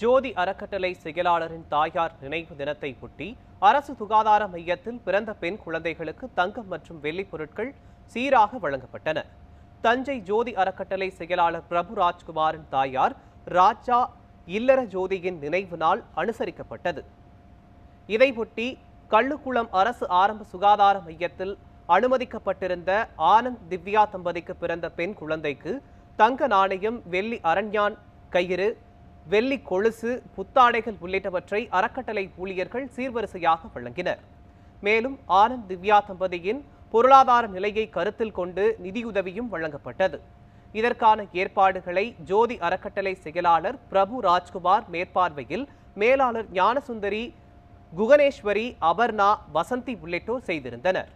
ஜோதி அறக்கட்டளை செயலாளரின் தாயார் நினைவு தினத்தை ஒட்டி அரசு சுகாதார மையத்தில் பிறந்த பெண் குழந்தைகளுக்கு தங்கம் மற்றும் வெள்ளி பொருட்கள் சீராக வழங்கப்பட்டன. தஞ்சை ஜோதி அறக்கட்டளை செயலாளர் பிரபு ராஜ்குமாரின் தாயார் ராஜா இல்லற ஜோதியின் நினைவு நாள் அனுசரிக்கப்பட்டது. இதையொட்டி கள்ளுக்குளம் அரசு ஆரம்ப சுகாதார மையத்தில் அனுமதிக்கப்பட்டிருந்த ஆனந்த் திவ்யா தம்பதிக்கு பிறந்த பெண் குழந்தைக்கு தங்க நாணயம் வெள்ளி அரண்யான் கயிறு வெள்ளி கொலுசு புத்தாடைகள் உள்ளிட்டவற்றை அறக்கட்டளை ஊழியர்கள் சீர்வரிசையாக வழங்கினர். மேலும் ஆனந்த் திவ்யா தம்பதியின் பொருளாதார நிலையை கருத்தில் கொண்டு நிதியுதவியும் வழங்கப்பட்டது. இதற்கான ஏற்பாடுகளை ஜோதி அறக்கட்டளை செயலாளர் பிரபு ராஜ்குமார் மேற்பார்வையில் மேலாளர் ஞானசுந்தரி குகனேஸ்வரி அபர்ணா வசந்தி உள்ளிட்டோர் செய்திருந்தனர்.